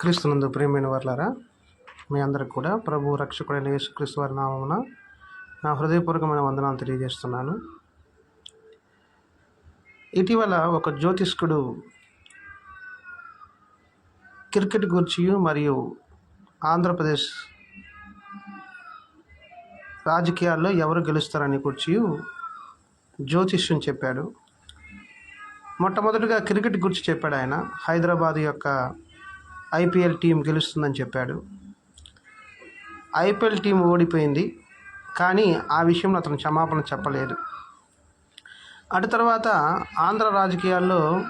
క్రీస్తునందు ప్రేమైన వర్లారా మీ అందరికి కూడా ప్రభు రక్షకుడైన యేసుక్రీస్తు వారి నామమున నా హృదయపూర్వకమైన వందనాలు తెలియజేస్తున్నాను. ఇటీవల ఒక జ్యోతిష్కుడు క్రికెట్ గురించి మరియు ఆంధ్రప్రదేశ్ రాజకీయాల్లో ఎవరు గెలుస్తారని గురించి జ్యోతిష్యం చెప్పాడు. మొట్టమొదటిగా క్రికెట్ గురించి చెప్పాడు ఆయన. హైదరాబాద్ యొక్క ఐపీఎల్ టీం గెలుస్తుందని చెప్పాడు. ఐపీఎల్ టీం ఓడిపోయింది కానీ ఆ విషయంలో అతను క్షమాపణ చెప్పలేదు. అటు తర్వాత ఆంధ్ర రాజకీయాల్లో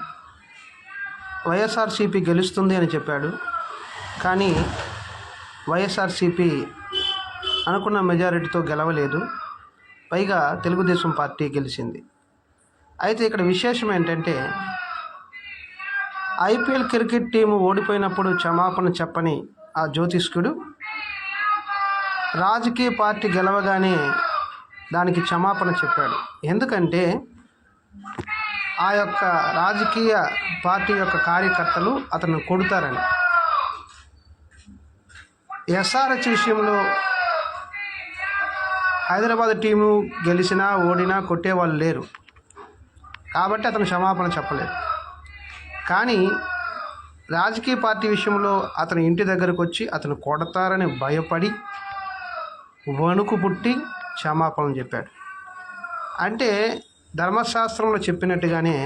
వైఎస్ఆర్సీపీ గెలుస్తుంది అని చెప్పాడు. కానీ వైఎస్ఆర్సీపీ అనుకున్న మెజారిటీతో గెలవలేదు. పైగా తెలుగుదేశం పార్టీ గెలిచింది. అయితే ఇక్కడ విశేషం ఏంటంటే ఐపీఎల్ క్రికెట్ టీము ఓడిపోయినప్పుడు క్షమాపణ చెప్పని ఆ జ్యోతిష్కుడు రాజకీయ పార్టీ గెలవగానే దానికి క్షమాపణ చెప్పాడు. ఎందుకంటే ఆ యొక్క రాజకీయ పార్టీ యొక్క కార్యకర్తలు అతను కొడతారని. ఎస్ఆర్హెచ్ విషయంలో హైదరాబాద్ టీము గెలిచినా ఓడినా కొట్టేవాళ్ళు లేరు. కాబట్టి అతను క్షమాపణ చెప్పలేదు. కానీ రాజకీయ పార్టీ విషయంలో అతని ఇంటి దగ్గరకు వచ్చి అతను కొడతారని భయపడి వణుకు పుట్టి క్షమాపణ చెప్పాడు. అంటే ధర్మశాస్త్రంలో చెప్పినట్టుగానే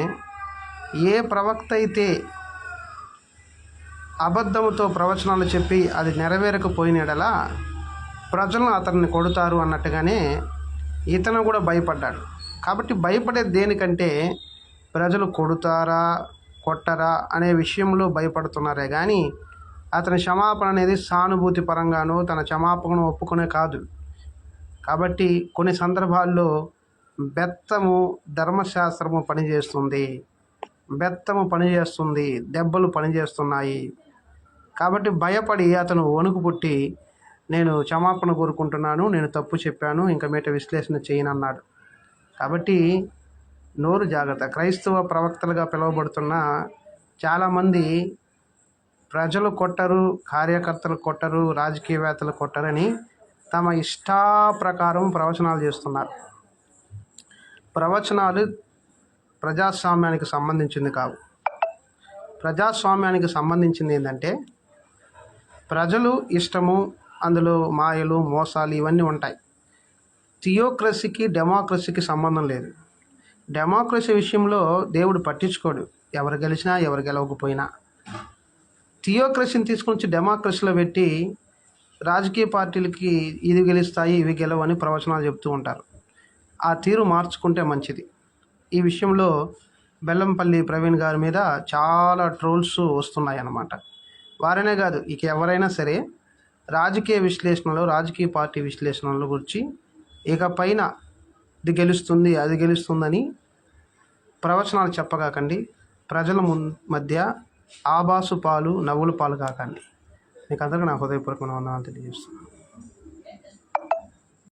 ఏ ప్రవక్త అయితే అబద్ధముతో ప్రవచనాలు చెప్పి అది నెరవేరకపోయినడలా ప్రజలను అతన్ని కొడతారు అన్నట్టుగానే ఇతను కూడా భయపడ్డాడు. కాబట్టి భయపడేది దేనికంటే ప్రజలు కొడుతారా కొట్టరా అనే విషయంలో భయపడుతున్నారే కానీ అతని క్షమాపణ అనేది సానుభూతి పరంగానో తన క్షమాపణను ఒప్పుకునే కాదు. కాబట్టి కొన్ని సందర్భాల్లో బెత్తము ధర్మశాస్త్రము పనిచేస్తుంది. బెత్తము పనిచేస్తుంది దెబ్బలు పనిచేస్తున్నాయి. కాబట్టి భయపడి అతను వణుకు పుట్టి నేను క్షమాపణ కోరుకుంటున్నాను నేను తప్పు చెప్పాను ఇంకా మీట విశ్లేషణ చేయనన్నాడు. కాబట్టి నోరు జాగ్రత్త. క్రైస్తవ ప్రవక్తలుగా పిలువబడుతున్న చాలామంది ప్రజలు కొట్టరు కార్యకర్తలు కొట్టరు రాజకీయవేత్తలు కొట్టరని తమ ఇష్టాప్రకారం ప్రవచనాలు చేస్తున్నారు. ప్రవచనాలు ప్రజాస్వామ్యానికి సంబంధించింది కావు. ప్రజాస్వామ్యానికి సంబంధించింది ఏంటంటే ప్రజలు ఇష్టము అందులో మాయలు మోసాలు ఇవన్నీ ఉంటాయి. థియోక్రసీకి డెమోక్రసీకి సంబంధం లేదు. డెమోక్రసీ విషయంలో దేవుడు పట్టించుకోడు. ఎవరు గెలిచినా ఎవరు గెలవకపోయినా. థియోక్రసీని తీసుకొని వచ్చి డెమోక్రసీలో పెట్టి రాజకీయ పార్టీలకి ఇది గెలుస్తాయి ఇవి గెలవని ప్రవచనాలు చెప్తూ ఉంటారు. ఆ తీరు మార్చుకుంటే మంచిది. ఈ విషయంలో బెల్లంపల్లి ప్రవీణ్ గారి మీద చాలా ట్రోల్స్ వస్తున్నాయి అన్నమాట వారనే కాదు ఇక ఎవరైనా సరే రాజకీయ విశ్లేషణలో రాజకీయ పార్టీ విశ్లేషణల గురించి ఇక పైన ఇది గెలుస్తుంది అది గెలుస్తుందని ప్రవచనాలు చెప్పగాకండి. ప్రజల ముం మధ్య ఆబాసు పాలు నవ్వుల పాలు కాకండి. మీకు అందరికీ నా హృదయపూర్వకమైన వందనాలు తెలియజేస్తున్నాను.